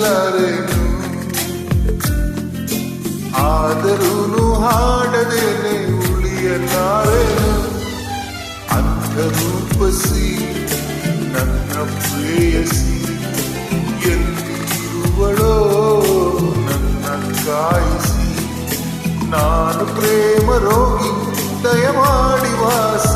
ಗೆಲ್ಲಲಾರೆನು ಆದರೂ ಹಾಡದೇನೆ ಉಳಿಯಲಾರೆನು? ಅಂಧರೂಪಸಿ, ನನ್ನ ಪ್ರೇಯಸಿ ಎಲ್ಲಿರುವಳೋ ನನ್ನ ಕಾಯಿಸಿ, ನಾನು ಪ್ರೇಮ ರೋಗಿ ದಯಮಾಡಿ ವಾಸ.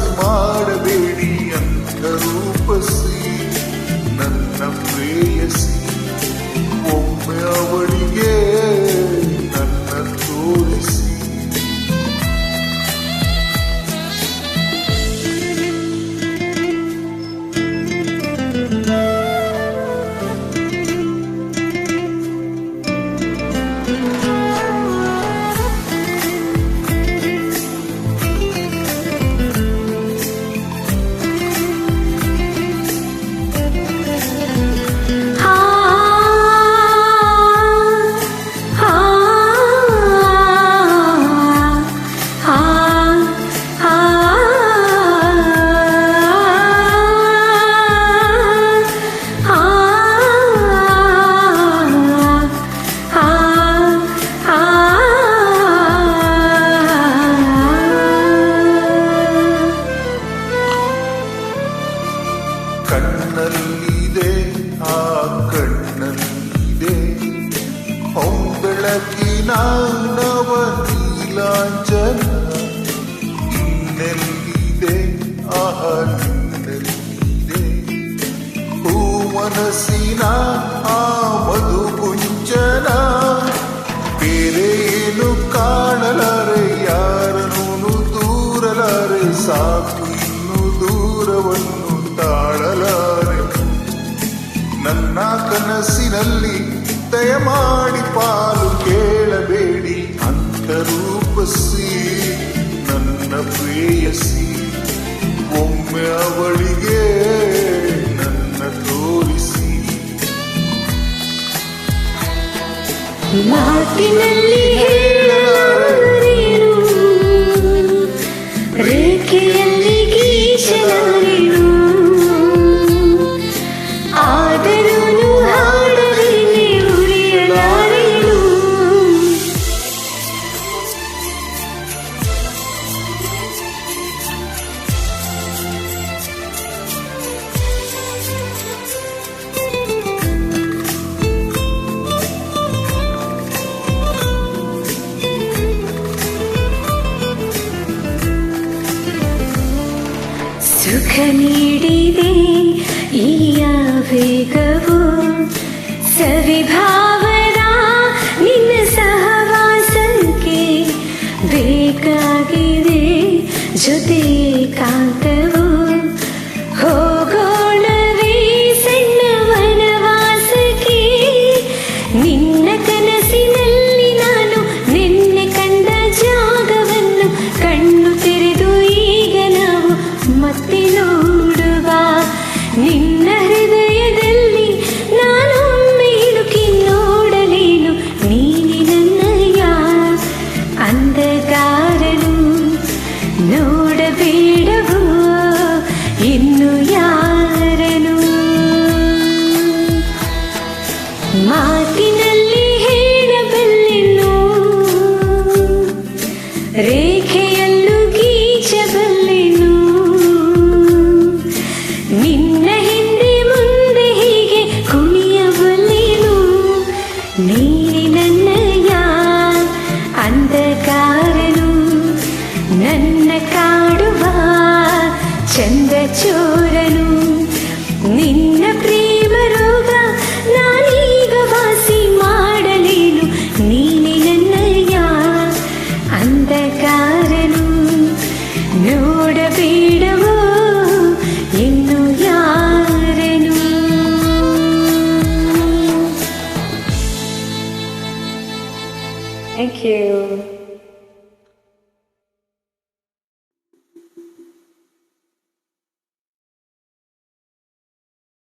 ಮನಸ್ಸಿನ ಆ ಮಧು ಕುಂಚನ ಬೇರೆಯೇನು ಕಾಣಲಾರೆ ಯಾರನೂ ದೂರಲಾರೆ, ಸಾಕು ಇನ್ನು ದೂರವನ್ನು ತಾಳಲಾರೆ. ನನ್ನ ಕನಸಿನಲ್ಲಿ ದಯಮಾಡಿ ಪಾಲು ಕೇಳಬೇಡಿ, ಅಂತರೂಪಸಿ ನನ್ನ ಪ್ರೇಯಸಿ. Finally, he loves. ಸುಖ ನೀಡಿದೆ ಈ ಆವೇಗವು ಸವಿಭಾ ചന്ദ്രചൂ Thank you.